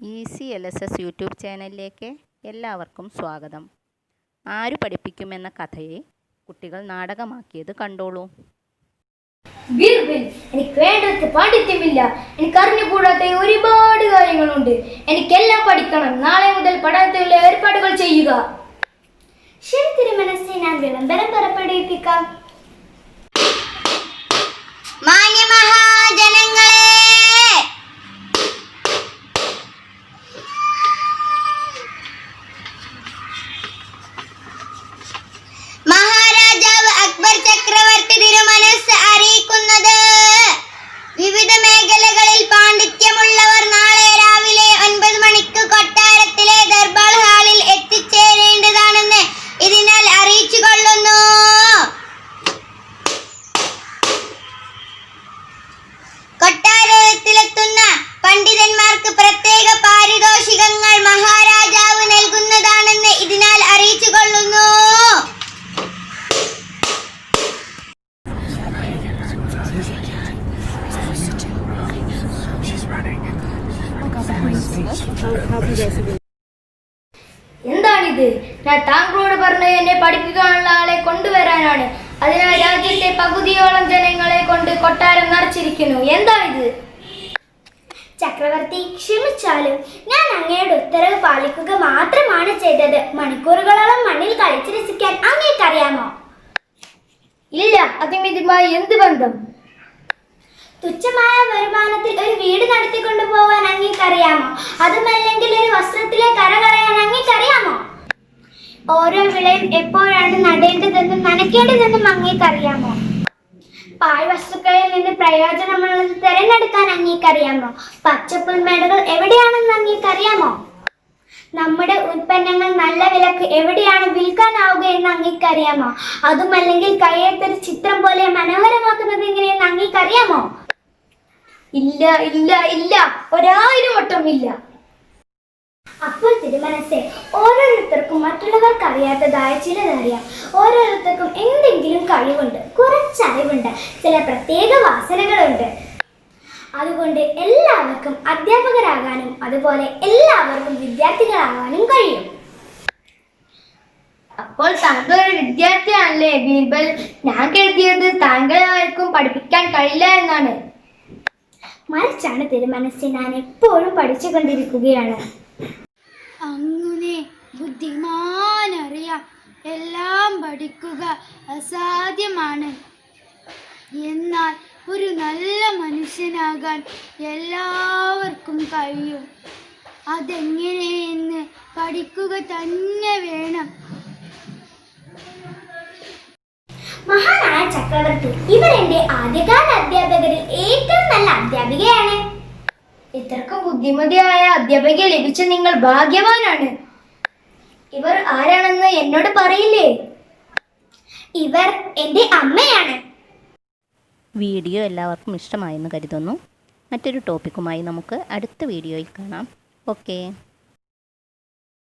Easy L S S YouTube ചാനലിലേക്ക് എല്ലാവർക്കും സ്വാഗതം. ആര് പഠിപ്പിക്കുമെന്ന കഥയെ കുട്ടികൾ നാടകമാക്കിയത് കണ്ടോളൂ. എനിക്ക് വേണ്ടത്ര പാഠിത്യമില്ല എനിക്ക് അറിഞ്ഞുകൂടാത്ത ഒരുപാട് കാര്യങ്ങളുണ്ട്. എനിക്കെല്ലാം പഠിക്കണം. നാളെ മുതൽ പഠനത്തിലുള്ള ഏർപ്പാടുകൾ ചെയ്യുക. ശരി തിരുമനസ്സിനെ ഞാൻ വിളംബരം പുറപ്പെടുവിപ്പിക്കാം. എന്താണിത്? ഞാൻ താങ്കളോട് പറഞ്ഞത് എന്നെ പഠിപ്പിക്കാനുള്ള ആളെ കൊണ്ടുവരാനാണ്. അതിനാൽ രാജ്യത്തെ പകുതിയോളം ജനങ്ങളെ കൊണ്ട് കൊട്ടാരം നിറച്ചിരിക്കുന്നു. എന്താണിത്? ചക്രവർത്തി ക്ഷമിച്ചാലും ഞാൻ അങ്ങയുടെ ഉത്തരവ് പാലിക്കുക മാത്രമാണ് ചെയ്തത്. മണിക്കൂറുകളോളം മണ്ണിൽ കളിച്ചു രസിക്കാൻ അങ്ങേക്കറിയാമോ? ഇല്ല അതും ഇതുമായി എന്ത് ബന്ധം? തുച്ഛമായ വരുമാനത്തിൽ ഒരു വീട് നടത്തിക്കൊണ്ടു പോവാൻ അങ്ങേക്കറിയാമോ അതുമല്ലെങ്കിൽ ഒരു വസ്ത്രത്തിലെ കര കളയാൻ അങ്ങേക്കറിയാമോ ഓരോ വിളയും എപ്പോഴാണ് നടേണ്ടതെന്നും നനയ്ക്കേണ്ടതെന്നും അങ്ങേക്കറിയാമോ പാൽ വസ്തുക്കളിൽ നിന്ന് പ്രയോജനമുള്ളത് തിരഞ്ഞെടുക്കാൻ അങ്ങേക്കറിയാമോ പച്ചപ്പുൽമേടുകൾ എവിടെയാണെന്ന് അങ്ങേക്കറിയാമോ നമ്മുടെ ഉൽപ്പന്നങ്ങൾ നല്ല വിലക്ക് എവിടെയാണ് വിൽക്കാനാവുക എന്ന് അങ്ങേക്കറിയാമോ അതുമല്ലെങ്കിൽ കയ്യെത്തൊരു ചിത്രം പോലെ മനോഹരമാക്കുന്നത് എങ്ങനെയെന്ന് അങ്ങേക്കറിയാമോ ഇല്ല ഇല്ല ഇല്ല. ഒരായിരം വട്ടം ഇല്ല. അപ്പോൾ തിരുമനസ്സെ ഓരോരുത്തർക്കും മറ്റുള്ളവർക്ക് അറിയാത്തതായ ചിലതറിയാം ഓരോരുത്തർക്കും എന്തെങ്കിലും കഴിവുണ്ട് കുറച്ചറിവുണ്ട് ചില പ്രത്യേക വാസനകളുണ്ട്. അതുകൊണ്ട് എല്ലാവർക്കും അധ്യാപകരാകാനും അതുപോലെ എല്ലാവർക്കും വിദ്യാർത്ഥികളാകാനും കഴിയും. അപ്പോൾ താങ്കൾ ഒരു വിദ്യാർത്ഥിയാണല്ലേ ബീർബൽ? ഞാൻ കരുതിയത് താങ്കളെ ആർക്കും പഠിപ്പിക്കാൻ കഴിയില്ല എന്നാണ്. മറിച്ചാണ് തിരുമനസ്സിൽ ഞാൻ എപ്പോഴും പഠിച്ചുകൊണ്ടിരിക്കുകയാണ്. അങ്ങനെ ബുദ്ധിമാനറിയാം. എല്ലാം പഠിക്കുക അസാധ്യമാണ്. എന്നാൽ ഒരു നല്ല മനുഷ്യനാകാൻ എല്ലാവർക്കും കഴിയും. അതെങ്ങനെയെന്ന് പഠിക്കുക തന്നെ വേണം. ചക്രവർത്തി. ഇവർ എന്റെ ആദ്യകാല അധ്യാപകരിൽ ഏറ്റവും നല്ല അധ്യാപികയാണ്. ഇത്രക്കും ബുദ്ധിമതിയായ അധ്യാപിക ലഭിച്ച നിങ്ങൾ ഭാഗ്യവാനാണ്. ഇവർ ആരാണെന്ന് എന്നോട് പറയില്ലേ? ഇവർ എന്റെ അമ്മയാണ്. വീഡിയോ എല്ലാവർക്കും ഇഷ്ടമായെന്ന് കരുതുന്നു. മറ്റൊരു ടോപ്പിക്കുമായി നമുക്ക് അടുത്ത വീഡിയോയിൽ കാണാം. ഓക്കേ.